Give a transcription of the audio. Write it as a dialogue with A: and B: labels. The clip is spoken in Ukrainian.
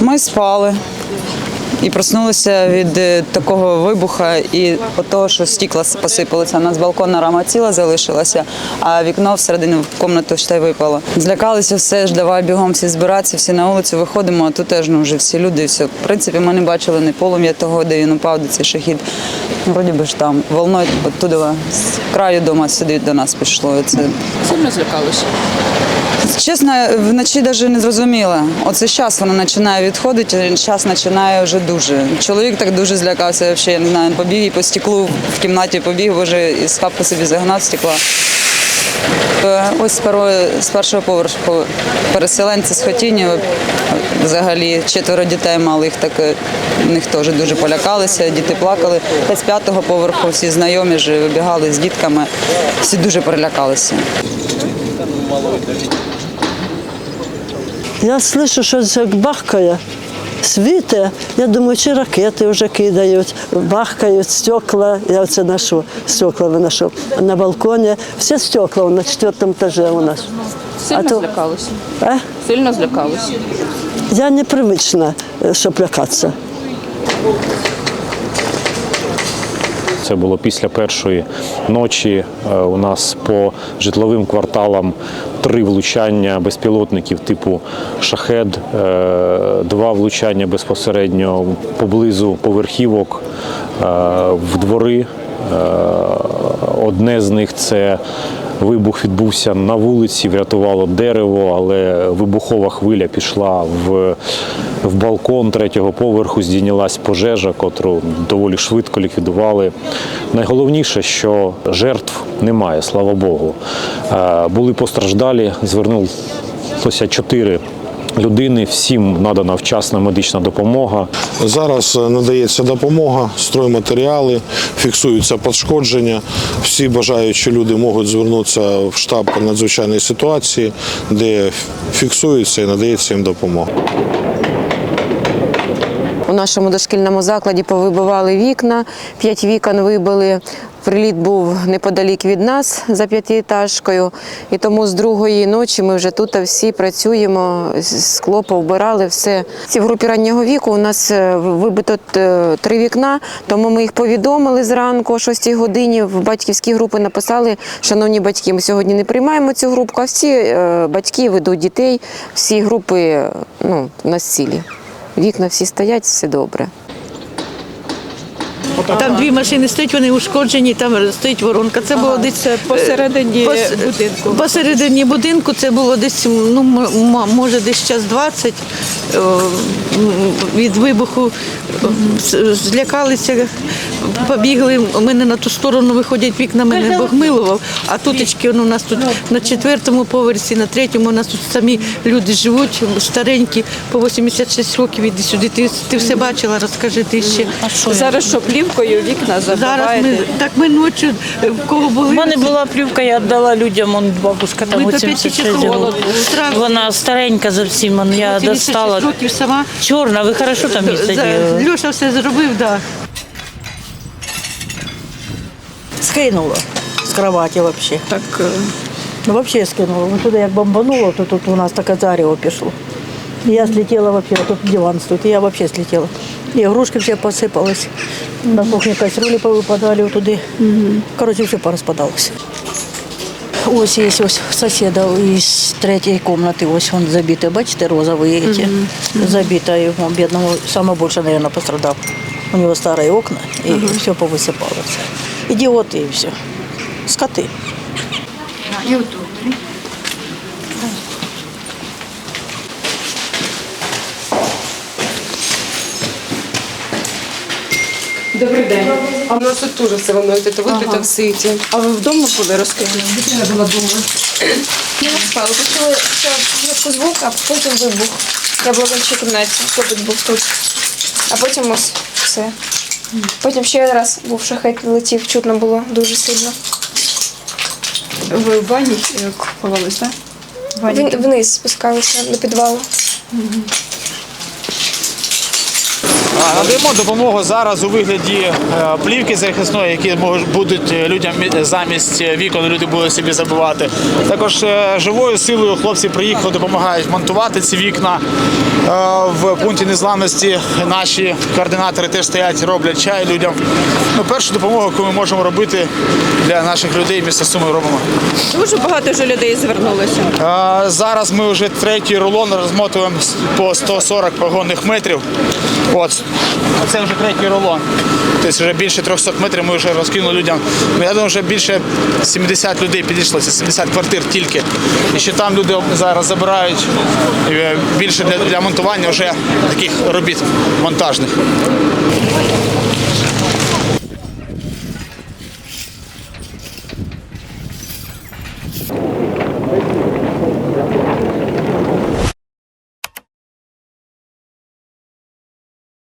A: Ми спали і проснулися від е, такого вибуха і от того, що стікла посипалися. У нас балконна рама ціла залишилася, а вікно всередину в кімнату ще й випало. Злякалися все ж, давай бігом всі збиратися, всі на вулицю виходимо, а тут теж ну, вже всі люди. Все. В принципі, ми не бачили ні полум'я того, де він упав, де цей шахід. Вроді би ж там волною оттуда з краю дома сюди до нас пішло. Це
B: Сильно злякалися.
A: Чесно, вночі навіть не зрозуміла. Оце зараз воно починає відходити, зараз починає вже дуже. Чоловік так дуже злякався, взагалі, я не знаю, він побіг і по стеклу в кімнаті побіг, бо вже із хапки собі загнав стекла. Е, Ось з першого, з першого поверху переселенці з Хотіння, взагалі четверо дітей малих, так е, в них теж дуже полякалися, діти плакали. Та з п'ятого поверху всі знайомі ж вибігали з дітками, всі дуже перелякалися.
C: Я слышу, що це бахкає, світе. Я думаю, чи ракети вже кидають, бахкають стекла. Я оце ношу, стекла виношу. На балконі всі стекла на четвертому етажі у нас.
B: Сильно
C: А то-
B: злякалися.
C: А?
B: Сильно злякалися.
C: Я не привична, е, щоб лякатися.
D: Це було після першої ночі. Е, У нас по житловим кварталам три влучання безпілотників типу шахед, е, два влучання безпосередньо поблизу поверхівок е, в двори. Одне з них це вибух відбувся на вулиці, врятувало дерево, але вибухова хвиля пішла в, в балкон третього поверху, здійнялась пожежа, котру доволі швидко ліквідували. Найголовніше, що жертв немає, слава Богу. Е, Були постраждалі, звернулося чотири людини, всім надана вчасна медична допомога.
E: Зараз е, надається допомога, стройматеріали, фіксуються пошкодження. Всі бажаючі люди можуть звернутися в штаб надзвичайної ситуації, де фіксується і надається їм допомога.
F: У нашому дошкільному закладі повибивали вікна, п'ять вікон вибили. Приліт був неподалік від нас за п'ятиэтажкою. І тому з другої ночі ми вже тут всі працюємо, скло повбирали, все. В групі раннього віку у нас е, вибито е, три вікна, тому ми їх повідомили зранку о 6 годині. В батьківські групи написали, шановні батьки, ми сьогодні не приймаємо цю групку, а всі е, батьки ведуть дітей, всі групи ну, на цілі. Вікна всі стоять, все добре.
G: Там дві машини стоять, вони ушкоджені, там стоїть воронка. Це було десь
B: посередині
G: пос-
B: будинку.
G: Посередині будинку це було десь, ну може, десь час 20 від вибуху. Злякалися, побігли. У мене на ту сторону виходять вікна, мене Бог милував. А тутечки ну, у нас тут на четвертому поверсі, на третьому у нас тут самі люди живуть, старенькі, по 86 років. Іди сюди. Ти, ти все бачила, розкажи ти ще.
B: Зараз що плівкою вікна
G: Зараз ми так ми ночі е, в кого були.
H: У мене була плівка, я віддала людям, он бабушка там
G: Ми до
H: 86
G: п'яти
H: років. Вона старенька зовсім, он, я
G: 86
H: достала.
G: років сама.
H: Чорна, ви хорошо там її
G: За-
H: сиділи?
G: Льоша все зробив, так.
I: скинула з кроваті взагалі.
B: Так, е,
I: Ну, взагалі скинула. Ну, туди як бомбануло, то тут у нас таке зарево пішло. Я слетела вообще, тут диван стоїть, і я вообще слетела. І ігрушки всі посипались. На кухні кастрюлі повипадали туди. Коротше, все порозпадалося. Ось є ось сусіда із третьої кімнати, ось він забитий, бачите, розовий эти. Забита, йому бідному саме більше, мабуть, пострадав. У нього старі окна і все повисипалося. Ідіоти і все. Скоти.
B: Добрий день. А у нас тут теж все воно це вибито все ці. А ви вдома були розкажіть? Я була вдома.
J: Я не спала. Почула спочатку звук, а потім вибух. Я була в іншій кімнаті, хлопець був тут. А потім ось все. Потім ще раз був шахет летів, чутно було дуже сильно.
B: Ви в ванні е, так? В ванні.
J: Вин- Вниз спускалися до підвалу.
K: А, Надаємо допомогу зараз у вигляді е, плівки захисної, які будуть е, людям замість е, вікон, люди будуть собі забивати. Також живою силою хлопці приїхали, допомагають монтувати ці вікна. В пункті незламності наші координатори теж стоять, роблять чай людям. Ну, першу допомогу, яку ми можемо робити для наших людей міста Суми робимо.
B: Дуже багато вже людей звернулося.
K: Зараз ми вже третій рулон розмотуємо по 140 погонних метрів. От. Це вже третій рулон. Тобто вже більше 300 метрів ми вже розкинули людям. Я думаю, вже більше 70 людей підійшло, це 70 квартир тільки. І ще там люди зараз забирають е, більше для, для монтування вже таких робіт монтажних.